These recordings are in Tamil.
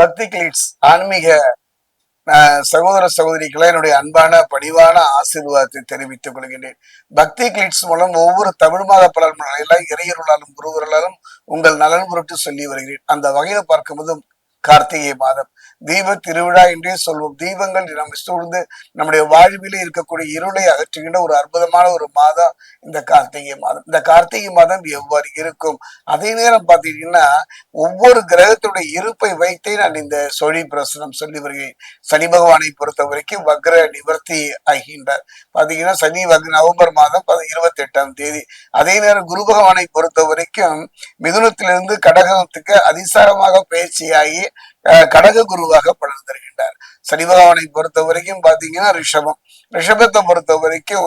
பக்தி கிளீட்ஸ் ஆன்மீக சகோதர சகோதரிகளை என்னுடைய அன்பான பணிவான ஆசீர்வாதத்தை தெரிவித்துக் கொள்கின்றேன். பக்தி கிளிட்ஸ் மூலம் ஒவ்வொரு தமிழ் மாத பலன்களையெல்லாம் இறையருளாலும் குருவர்களாலும் உங்கள் நலன் பொருட்டு சொல்லி வருகிறேன். அந்த வகையில பார்க்கும்போது கார்த்திகை மாதம். தீப திருவிழா என்றே சொல்வோம். தீபங்கள் நம்ம சூழ்ந்து நம்முடைய வாழ்விலே இருக்கக்கூடிய இருளை அகற்றுகின்ற ஒரு அற்புதமான ஒரு மாதம் இந்த கார்த்திகை மாதம். இந்த கார்த்திகை மாதம் எவ்வாறு இருக்கும்? அதே நேரம் பார்த்தீங்கன்னா ஒவ்வொரு கிரகத்துடைய இருப்பை வைத்தே நான் இந்த சொழி பிரசனம் சொல்லி வருகிறேன். சனி பகவானை பொறுத்த வரைக்கும் வக்ர நிவர்த்தி ஆகின்றார். பாத்தீங்கன்னா சனி நவம்பர் மாதம் இருபத்தி எட்டாம் தேதி. அதே நேரம் குரு பகவானை பொறுத்த வரைக்கும் மிதுனத்திலிருந்து கடகத்துக்கு அதிசாரமாக பயிற்சியாகி கடக குருவாக பலன் தருகின்றார் சனி பகவானை பொறுத்த வரைக்கும் பாத்தீங்கன்னா ரிஷபம். ரிஷபத்தை பொறுத்த வரைக்கும்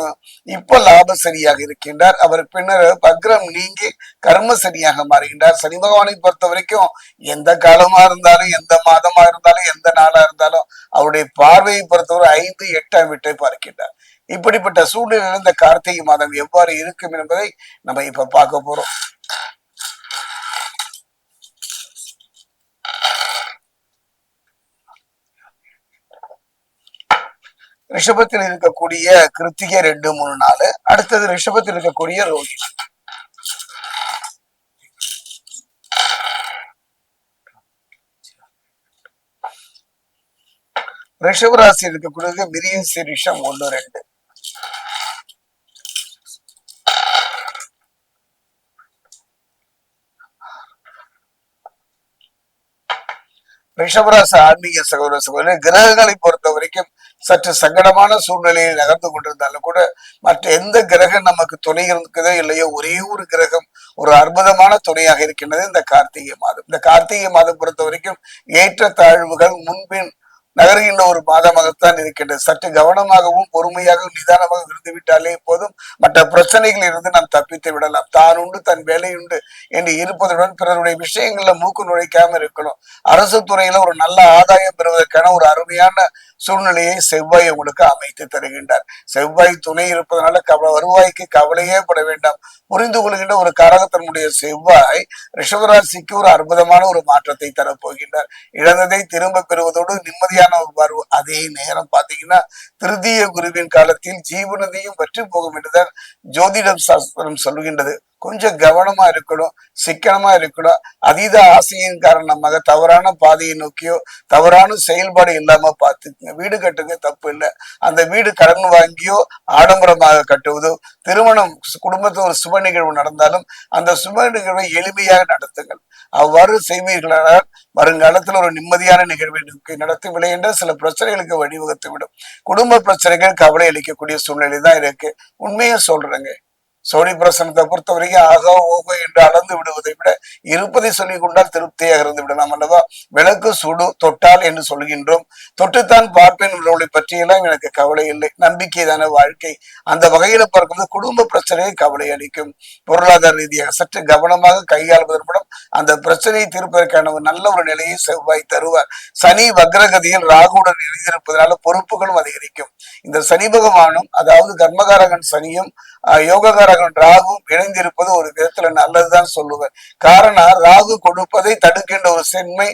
இப்ப லாப சரியாக இருக்கின்றார். அவர் பின்னர் பக்ரம் நீங்கி கர்ம சரியாக மாறுகின்றார். சனி பகவானை பொறுத்த வரைக்கும் எந்த காலமா இருந்தாலும் எந்த மாதமா இருந்தாலும் எந்த நாளா இருந்தாலும் அவருடைய பார்வையை பொறுத்தவரை ஐந்து எட்டாம் வீட்டை பார்க்கின்றார். இப்படிப்பட்ட சூழ்நிலை இந்த கார்த்திகை மாதம் எவ்வாறு இருக்கும் என்பதை நம்ம இப்ப பார்க்க போறோம். ரிஷபத்தில் இருக்கக்கூடிய கிருத்திகை ரெண்டு மூணு நாலு. அடுத்தது ரிஷபத்தில் இருக்கக்கூடிய ரோகி ரிஷபராசி இருக்கக்கூடியது மிரிய சிரிஷம் ஒன்னு ரெண்டு. ரிஷபராசி ஆன்மீக சகோதர சகோதரர் கிரகங்களை பொறுத்த வரைக்கும் சற்று சங்கடமான சூழ்நிலையில் நகர்ந்து கொண்டிருந்தாலும் கூட மற்ற எந்த கிரகம் நமக்கு துணை இருக்குதோ இல்லையோ ஒரே ஒரு கிரகம் ஒரு அற்புதமான துணையாக இருக்கின்றது இந்த கார்த்திகை மாதம். இந்த கார்த்திகை மாதம் பொறுத்த வரைக்கும் ஏற்ற தாழ்வுகள் முன்பின் நகருகின்ற ஒரு மாதமாகத்தான் இருக்கின்றது. சற்று கவனமாகவும் பொறுமையாகவும் நிதானமாக இருந்து விட்டாலே போதும். மற்ற பிரச்சனைகளில் இருந்து நாம் தப்பித்து விடலாம். தான் உண்டு தன் வேலை உண்டு என்று இருப்பதுடன் பிறருடைய விஷயங்கள்ல மூக்கு நுழைக்காம இருக்கணும். அரசு துறையில ஒரு நல்ல ஆதாயம் பெறுவதற்கான ஒரு அருமையான சூழ்நிலையை செவ்வாய் உங்களுக்கு அமைத்து தருகின்றார். செவ்வாய் துணை இருப்பதனால கவலை வருவாய்க்கு கவலையே பட வேண்டாம். புரிந்து கொள்கின்ற ஒரு காரகத்தனுடைய செவ்வாய் ரிஷபராசிக்கு ஒரு அற்புதமான ஒரு மாற்றத்தை தரப்போகின்றார். இழந்ததை திரும்ப பெறுவதோடு நிம்மதியாக ஒரு வாழ்வு அதே நேரம் பாத்தீங்கன்னா திருதிய குருவின் காலத்தில் ஜீவனதையும் பற்றி போகும் என்றுதான் ஜோதிடம் சாஸ்திரம் சொல்லுகின்றது. கொஞ்சம் கவனமா இருக்கணும் சிக்கனமா இருக்கணும். அதீத ஆசையின் காரணமாக தவறான பாதையை நோக்கியோ தவறான செயல்பாடு இல்லாம பார்த்துக்குங்க. வீடு கட்டுங்க தப்பு இல்லை. அந்த வீடு கடன் வாங்கியோ ஆடம்பரமாக கட்டுவதோ திருமணம் குடும்பத்தில் ஒரு சுப நிகழ்வு நடந்தாலும் அந்த சுப நிகழ்வை எளிமையாக நடத்துங்கள். அவ்வாறு செய்வீர்களானால் வருங்காலத்தில் ஒரு நிம்மதியான நிகழ்வை நோக்கி நடத்தவில்லை என்றால் சில பிரச்சனைகளுக்கு வழிவகுத்து விடும் குடும்ப பிரச்சனைகள் கவலை அளிக்கக்கூடிய சூழ்நிலை தான் இருக்கு. உண்மையை சொல்றேங்க. சோனி பிரசனத்தை பொறுத்த வரைக்கும் ஆகோ ஓகோ என்று அளந்து விடுவதை விட இருப்பதை சொல்லிக் கொண்டால் திருப்தியாக இருந்து விடலாம் அல்லவா? விளக்கு சுடு தொட்டால் என்று சொல்கின்றோம். தொட்டுத்தான் பார்ப்பேன் உள்ளவர்களை பற்றியெல்லாம் எனக்கு கவலை இல்லை. நம்பிக்கைதான வாழ்க்கை. அந்த வகையில பார்க்கும்போது குடும்ப பிரச்சனையை கவலை அளிக்கும். பொருளாதார ரீதியாக சற்று கவனமாக கையாள்வதன் மூலம் அந்த பிரச்சனையை தீர்ப்பதற்கான ஒரு நல்ல ஒரு நிலையை செவ்வாய் தருவார். சனி வக்ரகதியில் ராகுடன் இணைந்திருப்பதனால பொறுப்புகளும் அதிகரிக்கும். இந்த சனி பகவானும் அதாவது கர்மகாரகன் சனியும் யோககாரகன் ராகுவும் இணைந்திருப்பது ஒரு விதத்துல நல்லதுதான் சொல்லுவேன். காரணம் ராகு கொடுப்பதை தடுக்கின்ற ஒரு சென்மை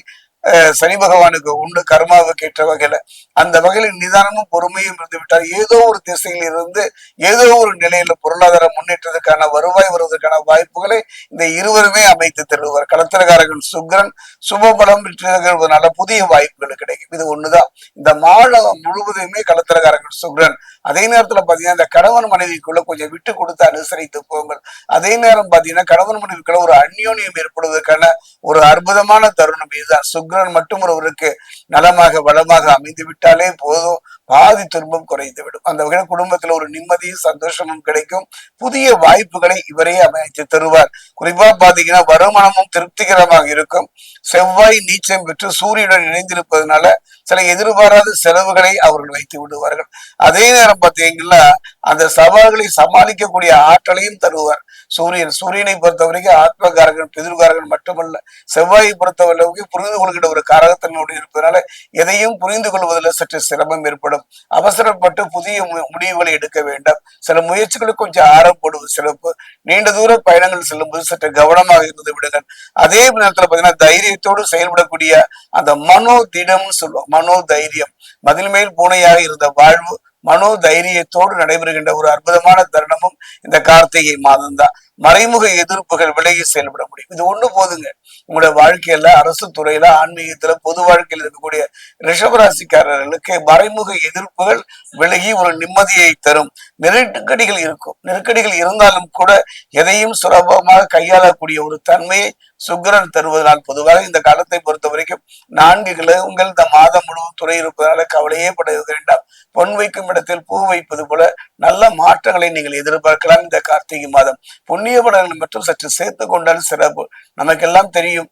சனி பகவானுக்கு உண்டு கர்மாவுக்கு ஏற்ற வகையில. அந்த வகையில நிதானமும் பொறுமையும் இருந்து விட்டால் ஏதோ ஒரு திசையில் இருந்து ஏதோ ஒரு நிலையில பொருளாதார முன்னேற்றத்துக்கான வருவாய் வருவதற்கான வாய்ப்புகளை இந்த இருவருமே அமைத்து தருவார். களத்திரகாரகன் சுக்ரன் சுபபலம் பெற்றதனால புதிய வாய்ப்புகள் கிடைக்கும். இது ஒண்ணுதான். இந்த மாதம் முழுவதுமே களத்திரகாரகன் சுக்ரன். அதே நேரத்துல பாத்தீங்கன்னா இந்த கணவன் மனைவிக்குள்ள கொஞ்சம் விட்டு கொடுத்து அனுசரித்து போங்கள். அதே நேரம் பாத்தீங்கன்னா கணவன் மனைவிக்குள்ள ஒரு அந்யோன்யம் ஏற்படுவதற்கான ஒரு அற்புதமான தருணம் இதுதான். சுக்ரன் சுக்கிரன் மட்டும் ஒருவருக்கு நலமாக வளமாக அமைந்து விட்டாலே போதும். பாதி துன்பம் குறைந்து விடும் அந்த வகையில் குடும்பத்துல ஒரு நிம்மதியும் சந்தோஷமும் கிடைக்கும். புதிய வாய்ப்புகளை இவரே அமைத்து தருவார். குறிப்பா பாத்தீங்கன்னா வருமானமும் திருப்திகரமாக இருக்கும். செவ்வாய் நீச்சம் பெற்று சூரியனுடன் இணைந்திருப்பதனால சில எதிர்பாராத செலவுகளை அவர்கள் வைத்து விடுவார்கள். அதே நேரம் பார்த்தீங்கன்னா அந்த சவால்களை சமாளிக்கக்கூடிய ஆற்றலையும் தருவார். சூரியன் சூரியனை பொறுத்த வரைக்கும் ஆத்மகாரகன் பிதிர்காரகன் மட்டுமல்ல செவ்வாயை பொறுத்தவரைக்கும் புரிந்து கொள்கின்ற ஒரு காரகத்தன்மையோடு இருப்பதனால எதையும் புரிந்து கொள்வதில் சற்று சிரமம் ஏற்படும். அவசரப்பட்டு புதிய மு- முடிவுகளை எடுக்க வேண்டாம். சில முயற்சிகளுக்கு கொஞ்சம் ஆரம் போடுவது சிறப்பு. நீண்ட தூர பயணங்கள் செல்லும்போது சற்று கவனமாக இருந்து விடுங்கள். அதே நேரத்துல பாத்தீங்கன்னா தைரியத்தோடு செயல்படக்கூடிய அந்த மனோ திடம்னு சொல்லுவோம். மனோ தைரியம் மதில் மேல் பூனையாக இருந்த வாழ்வு மனோ தைரியத்தோடு நடைபெறுகின்ற ஒரு அற்புதமான தருணமும் இந்த கார்த்திகை மாதம் தான் மறைமுக எதிர்ப்புகள் விலகி செயல்பட முடியும். இது ஒண்ணு போதுங்க. உங்களோட வாழ்க்கையில அரசு துறையில ஆன்மீகத்துல பொது வாழ்க்கையில் இருக்கக்கூடிய ரிஷபராசிக்காரர்களுக்கு மறைமுக எதிர்ப்புகள் விலகி ஒரு நிம்மதியை தரும். நெருக்கடிகள் இருக்கும். நெருக்கடிகள் இருந்தாலும் கூட எதையும் சுலபமாக கையாளக்கூடிய ஒரு தன்மையை சுக்கரன் தருவதனால் பொதுவாக இந்த காலத்தை பொறுத்த வரைக்கும் நான்கு கிழங்குகள் இந்த மாதம் முழுவதும் துறை இருப்பதனால கவலையே பட வேண்டாம். பொன் வைக்கும் இடத்தில் பூ வைப்பது போல நல்ல மாற்றங்களை நீங்கள் எதிர்பார்க்கலாம். இந்த கார்த்திகை மாதம். புண்ணிய பலன்கள் மற்றும் சற்று சேர்த்து கொண்டால் சிறப்பு. நமக்கெல்லாம் தெரியும்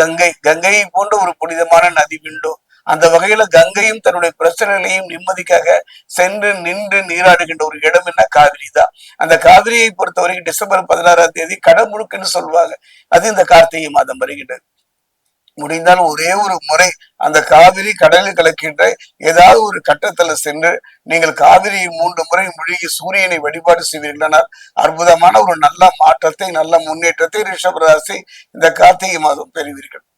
கங்கை கங்கையை போன்ற ஒரு புனிதமான நதி விண்டோ. அந்த வகையில கங்கையும் தன்னுடைய பிரச்சனைகளையும் நிம்மதிக்காக சென்று நின்று நீராடுகின்ற ஒரு இடம் என்ன? காவிரி தான். அந்த காவிரியை பொறுத்தவரைக்கும் டிசம்பர் பதினாறாம் தேதி கடமுழுக்குன்னு சொல்லுவாங்க. அது இந்த கார்த்திகை மாதம் வருகின்றது. முடிந்தால் ஒரே ஒரு முறை அந்த காவிரி கடலில் கலக்கின்ற ஏதாவது ஒரு கட்டத்துல சென்று நீங்கள் காவிரியை மூன்று முறை முழுகி சூரியனை வழிபாடு செய்வீர்களானால் அற்புதமான ஒரு நல்ல மாற்றத்தை நல்ல முன்னேற்றத்தை ரிஷபராசி இந்த கார்த்திகை மாதம் பெறுவீர்கள்.